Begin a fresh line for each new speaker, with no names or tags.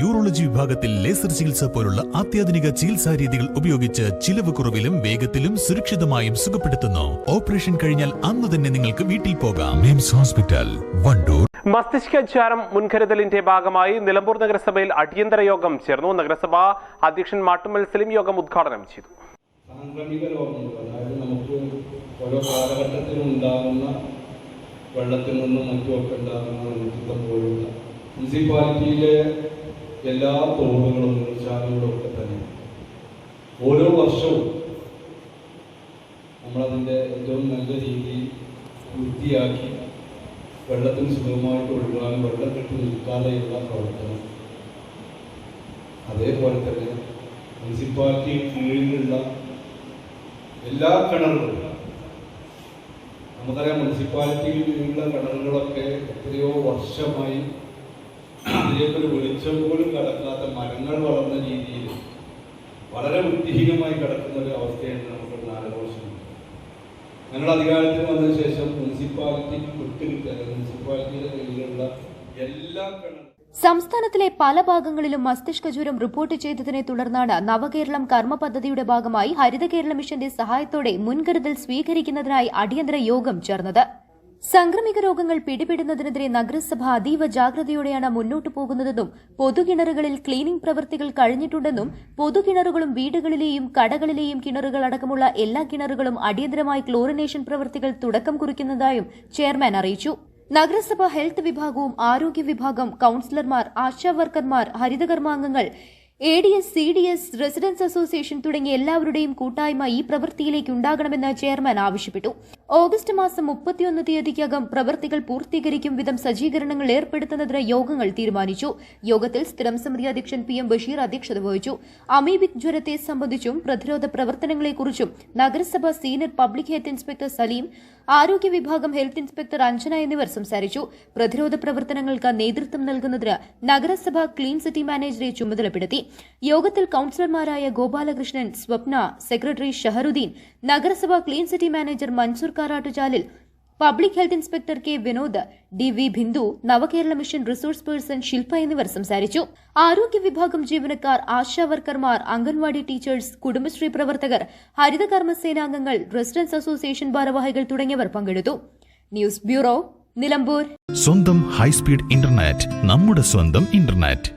Urology വിഭാഗത്തിൽ laser ചികിത്സ പോലുള്ള അത്യാധുനിക ചികിത്സാ രീതികൾ ഉപയോഗിച്ച് ചിലവ് കുറവിലും വേഗത്തിലും സുരക്ഷിതമായും സുഖപ്പെടുത്തുന്നു. ഓപ്പറേഷൻ കഴിഞ്ഞാൽ അന്ന് തന്നെ നിങ്ങൾക്ക് വീട്ടിൽ പോകാം. മിംസ് ഹോസ്പിറ്റൽ വണ്ടൂർ.
മസ്തിഷ്ക ജ്വാരം മുൻകരുതലിന്റെ ഭാഗമായി നിലമ്പൂർ നഗരസഭയിൽ അടിയന്തര യോഗം ചേർന്നു. നഗരസഭാ അധ്യക്ഷൻ മാട്ടുമൽ സലിം യോഗം ഉദ്ഘാടനം ചെയ്തു.
സാംക്രമിക രോഗങ്ങൾ അതായത് നമുക്ക് ഓരോ കാലഘട്ടത്തിലും ഉണ്ടാകുന്ന വെള്ളത്തിൽ നിന്നും മറ്റുമൊക്കെ ഉണ്ടാകുന്ന മനുഷ്യത്വം പോലുള്ള മുനിസിപ്പാലിറ്റിയിലെ എല്ലാ തോടുകളും നീർച്ചാലുകളും ഒക്കെ തന്നെ ഓരോ വർഷവും നമ്മളതിന്റെ ഏറ്റവും നല്ല രീതിയിൽ വൃത്തിയാക്കി വെള്ളത്തിന് സുഗമമായിട്ട് ഒഴുകാൻ വെള്ളം കെട്ടി നിൽക്കാതെയുള്ള പ്രവർത്തനം. അതേപോലെ തന്നെ മുനിസിപ്പാലിറ്റി കീഴിലുള്ള എല്ലാ കിണറുകളും നമുക്കറിയാം മുനിസിപ്പാലിറ്റിയിലുള്ള കിണറുകളൊക്കെ എത്രയോ വർഷമായി അതിലേക്കൊരു വെളിച്ചം പോലും കടക്കാത്ത മരങ്ങൾ വളർന്ന രീതിയിൽ വളരെ വൃത്തിഹീനമായി കിടക്കുന്ന ഒരു അവസ്ഥയാണ് നമുക്ക് നാല് വർഷമുണ്ട് ഞങ്ങൾ അധികാരത്തിൽ വന്ന ശേഷം മുനിസിപ്പാലിറ്റിക്ക് വിട്ടുകിട്ടിയ മുനിസിപ്പാലിറ്റിയുടെ കീഴിലുള്ള എല്ലാ
സംസ്ഥാനത്തിലെ പല ഭാഗങ്ങളിലും മസ്തിഷ്ക ജ്വരം റിപ്പോർട്ട് ചെയ്തതിനെ തുടർന്നാണ് നവകേരളം കർമ്മ പദ്ധതിയുടെ ഭാഗമായി ഹരിത കേരള മിഷന്റെ സഹായത്തോടെ മുൻകരുതൽ സ്വീകരിക്കുന്നതിനായി അടിയന്തര യോഗം ചേർന്നത്. സംക്രമിക രോഗങ്ങൾ പിടിപെടുന്നതിനെതിരെ നഗരസഭ അതീവ ജാഗ്രതയോടെയാണ് മുന്നോട്ടു പോകുന്നതെന്നും പൊതുകിണറുകളിൽ ക്ലീനിംഗ് പ്രവൃത്തികൾ കഴിഞ്ഞിട്ടുണ്ടെന്നും പൊതുകിണറുകളും വീടുകളിലെയും കടകളിലെയും കിണറുകൾ അടക്കമുള്ള എല്ലാ കിണറുകളും അടിയന്തരമായി ക്ലോറിനേഷൻ പ്രവൃത്തികൾ തുടക്കം കുറിക്കുന്നതായും ചെയർമാൻ അറിയിച്ചു. നഗരസഭ ഹെൽത്ത് വിഭാഗവും ആരോഗ്യ വിഭാഗം കൌൺസിലർമാർ ആശാവർക്കർമാർ ഹരിതകർമാംഗങ്ങൾ A D S C D S residence association തുടങ്ങിയ എല്ലാവരുടെയും കൂട്ടായ്മ ഈ പ്രവൃത്തിയിലേക്ക് ഉണ്ടാകണമെന്ന് ചെയർമാൻ ആവശ്യപ്പെട്ടു. ഓഗസ്റ്റ് മാസം മുപ്പത്തിയൊന്ന് തീയതിക്കകം പ്രവൃത്തികൾ പൂർത്തീകരിക്കും വിധം സജ്ജീകരണങ്ങൾ ഏർപ്പെടുത്തുന്നതിന് യോഗങ്ങൾ തീരുമാനിച്ചു. യോഗത്തിൽ സ്ഥിരം സമിതി അധ്യക്ഷൻ പി എം ബഷീർ അധ്യക്ഷത വഹിച്ചു. അമീബിക് ജ്വരത്തെ സംബന്ധിച്ചും പ്രതിരോധ പ്രവർത്തനങ്ങളെക്കുറിച്ചും നഗരസഭ senior public health inspector Saleem ആരോഗ്യ വിഭാഗം ഹെൽത്ത് ഇൻസ്പെക്ടർ അഞ്ജന എന്നിവർ സംസാരിച്ചു. പ്രതിരോധ പ്രവർത്തനങ്ങൾക്ക് നേതൃത്വം നൽകുന്നതിന് നഗരസഭ ക്ലീൻ സിറ്റി മാനേജറെ ചുമതലപ്പെടുത്തി. യോഗത്തിൽ കൌൺസിലർമാരായ ഗോപാലകൃഷ്ണൻ സ്വപ്ന സെക്രട്ടറി ഷഹറുദ്ദീൻ നഗരസഭ clean city manager Mansoor Karattuchalil public health inspector K Vinod D V Bindu Navakerala mission resource person Shilpa എന്നിവർ സംസാരിച്ചു. ആരോഗ്യ വിഭാഗം ജീവനക്കാർ ആശാ വർക്കർമാർ അംഗൻവാടി ടീച്ചേഴ്സ് കുടുംബശ്രീ പ്രവർത്തകർ ഹരിത കർമ്മസേനാംഗങ്ങൾ റെസിഡൻസ് അസോസിയേഷൻ ഭാരവാഹികൾ തുടങ്ങിയവർ പങ്കെടുത്തു. News bureau Nilambur.
സ്വന്തം ഹൈസ്പീഡ് ഇന്റർനെറ്റ് നമ്മുടെ സ്വന്തം ഇന്റർനെറ്റ്.